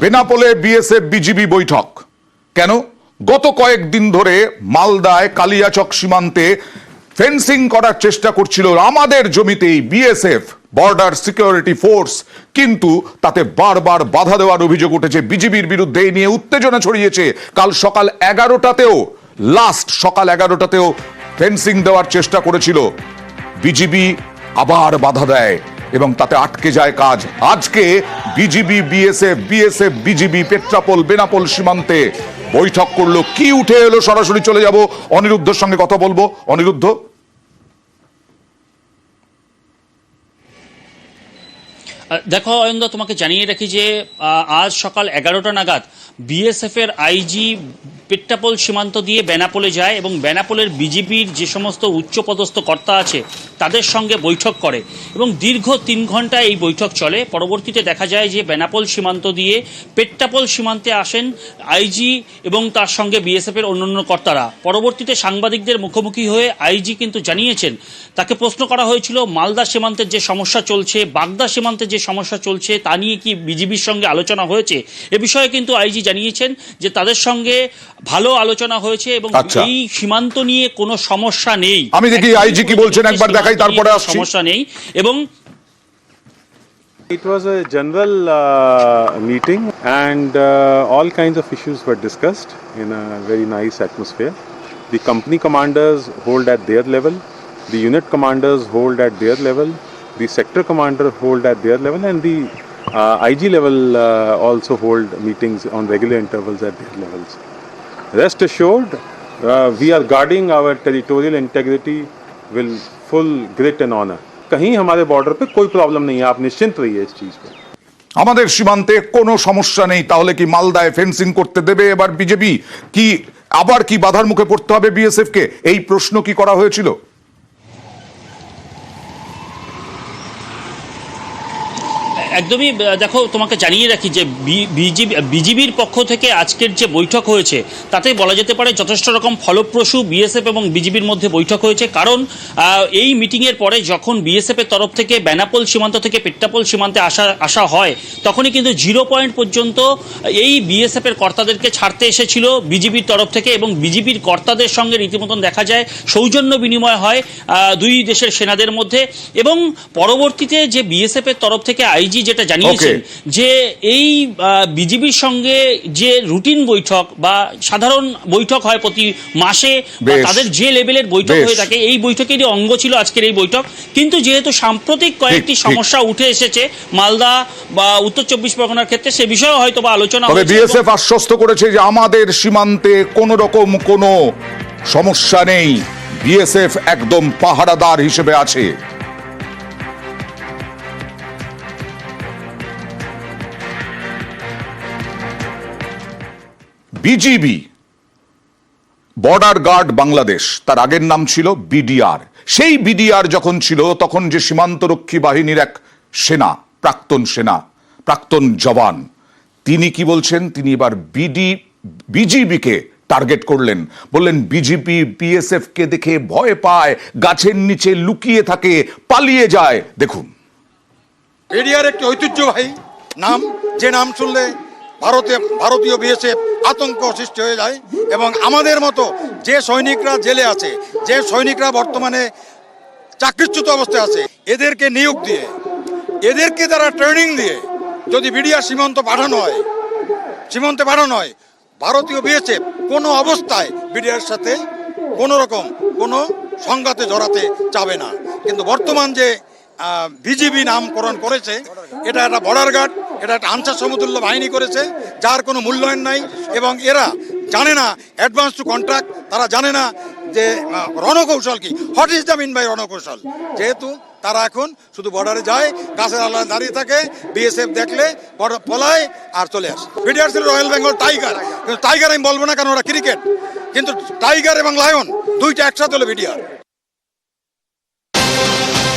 বেনাপোলে BSF BGB বৈঠক। কেন? গত কয়েকদিন ধরে মালদায় কালিয়াচক সীমান্তে ফেন্সিং করার চেষ্টা করছিল আমাদের জমিতেই বিএসএফ, বর্ডার সিকিউরিটি ফোর্স। কিন্তু তাতে বারবার বাধা দেওয়ার অভিযোগ উঠেছে বিজিবির বিরুদ্ধে। এই নিয়ে উত্তেজনা ছড়িয়েছে। কাল সকাল এগারোটাতেও লাস্ট সকাল এগারোটাতেও ফেন্সিং দেওয়ার চেষ্টা করেছিল। বিজিবি আবার বাধা দেয়। এবং তাতে আটকে যায় কাজ। আজকে BGB, BSF BSF, BGB, Petrapole, Benapole সীমান্তে বৈঠক করল। কি উঠে এলো? সরাসরি চলে যাব। অনিরুদ্ধর সঙ্গে কথা বলব। অনিরুদ্ধ? দেখো অয়ন্দা, তোমাকে জানিয়ে রাখি যে আজ সকাল এগারোটা নাগাদ বিএসএফ এর আইজি পেট্টাপোল সীমান্ত দিয়ে বেনাপোলে যায় এবং বেনাপোলের বিজেপির যে সমস্ত উচ্চপদস্থ কর্তা আছে, তাদের সঙ্গে বৈঠক করে। এবং দীর্ঘ তিন ঘণ্টা এই বৈঠক চলে। পরবর্তীতে দেখা যায় যে বেনাপোল সীমান্ত দিয়ে পেট্টাপোল সীমান্তে আসেন আইজি এবং তার সঙ্গে বিএসএফ এর অন্যান্য কর্তারা। পরবর্তীতে সাংবাদিকদের মুখোমুখি হয়ে আইজি কিন্তু জানিয়েছেন, তাকে প্রশ্ন করা হয়েছিল, মালদা সীমান্তের যে সমস্যা চলছে, বাগদা সীমান্তে যে সমস্যা চলছে, তা নিয়ে কি বিজিবির সঙ্গে আলোচনা হয়েছে? এ বিষয়ে কিন্তু আইজি জানিয়েছেন যে তাদের সঙ্গে ভালো আলোচনা হয়েছে এবং আচ্ছা। এই সীমান্ত নিয়ে কোনো সমস্যা নেই আমি দেখি IG কি বলছেন, একবার দেখাই, তারপরে সমস্যা নেই এবং It was a general uh, meeting, and uh, all kinds of issues were discussed in a very nice atmosphere. The company commanders hold at their level, the unit commanders hold at their level, the sector commander hold at their level, and the uh, IG level uh, also hold meetings on regular intervals at their levels. Rest assured, uh, we are guarding our territorial integrity with full grit and honor. कहीं हमारे border पे कोई problem नहीं है आप निश्चिंत रहिए इस चीज़ पे আমাদের সীমান্তে কোনো সমস্যা নেই তাহলে কি মালদায় ফেন্সিং করতে দেবে এবার বিজেপি কি আবার কি বাধার মুখে পড়তে হবে বিএসএফ কে এই প্রশ্ন কি করা হয়েছিল একদমই দেখো, তোমাকে জানিয়ে রাখি যে বিজিবি, বিজিবির পক্ষ থেকে আজকের যে বৈঠক হয়েছে, তাতে বলা যেতে পারে যথেষ্ট রকম ফলপ্রসূ বিএসএফ এবং বিজিবির মধ্যে বৈঠক হয়েছে। কারণ এই মিটিংয়ের পরে যখন বিএসএফের তরফ থেকে বেনাপোল সীমান্ত থেকে পেট্টাপোল সীমান্তে আসা আসা হয়, তখনই কিন্তু জিরো পয়েন্ট পর্যন্ত এই বিএসএফের কর্তাদেরকে ছাড়তে এসেছিল বিজিবির তরফ থেকে এবং বিজিবির কর্তাদের সঙ্গে রীতিমতন দেখা যায়, সৌজন্য বিনিময় হয় দুই দেশের সেনাদের মধ্যে এবং পরবর্তীতে যে বিএসএফের তরফ থেকে আইজি যেটা জানিয়েছেন যে এই বিজিবির সঙ্গে যে রুটিন বৈঠক বা সাধারণ বৈঠক হয় প্রতি মাসে বা তাদের যে লেভেলের বৈঠক হয়ে থাকে এই বৈঠকেরই অঙ্গ ছিল আজকের এই বৈঠক। কিন্তু যেহেতু সাম্প্রতিক কয়েকটি সমস্যা উঠে এসেছে মালদা বা উত্তর চব্বিশ পরগনার ক্ষেত্রে সে বিষয়ে হয়তো বা আলোচনা তবে বিএসএফ আশ্বস্ত করেছে যে আমাদের সীমান্তে কোনো রকম কোনো সমস্যা নেই। বিএসএফ একদম পাহারাদার হিসেবে আছে। বিজিবি বর্ডার গার্ড বাংলাদেশ তার আগের নাম ছিল বিডিআর। সেই বিডিআর যখন ছিল, তখন যে সীমান্তরক্ষী বাহিনীর এক সেনা, প্রাক্তন সেনা, প্রাক্তন জওয়ান, তিনি কি বলছেন? তিনি এবার বিডি, বিজিবিকে টার্গেট করলেন। বললেন, বিজেপি বিএসএফ কে দেখে ভয় পায়, গাছের নিচে লুকিয়ে থাকে, পালিয়ে যায়। দেখুন। এরিয়ার একটি ঐতিহ্যবাহী নাম, যে নাম শুনলে ভারতে, ভারতীয় বিএসএফ আতঙ্ক সৃষ্টি হয়ে যায় এবং আমাদের মতো যে সৈনিকরা জেলে আছে, যে সৈনিকরা বর্তমানে চাকরিচ্যুত অবস্থায় আছে, এদেরকে নিয়োগ দিয়ে, এদেরকে তারা ট্রেনিং দিয়ে যদি বিডিআর সীমান্ত পাঠানো হয়, সীমান্তে পাঠানো হয়, ভারতীয় বিএসএফ কোনো অবস্থায় বিডিআর সাথে কোনো রকম কোনো সংঘাতে জড়াতে চাবে না। কিন্তু বর্তমান যে বিজিবি নামকরণ করেছে, এটা একটা বর্ডার গার্ড এটা একটা আনসার সমতুল্য বাহিনী করেছে, যার কোনো মূল্যায়ন নাই এবং এরা জানে না অ্যাডভান্স টু কন্ট্রাক্ট তারা জানে না যে রণকৌশল কি। What is the mean by রণকৌশল? যেহেতু তারা এখন শুধু বর্ডারে যায়, গাছের আলাদা দাঁড়িয়ে থাকে বিএসএফ দেখলে পলায় আর চলে আসে। বিডিআর ছিল রয়্যাল বেঙ্গল টাইগার কিন্তু টাইগার আমি বলব না কারণ ওরা ক্রিকেট কিন্তু টাইগার এবং লায়ন দুইটা একসাথে হলো বিডিআর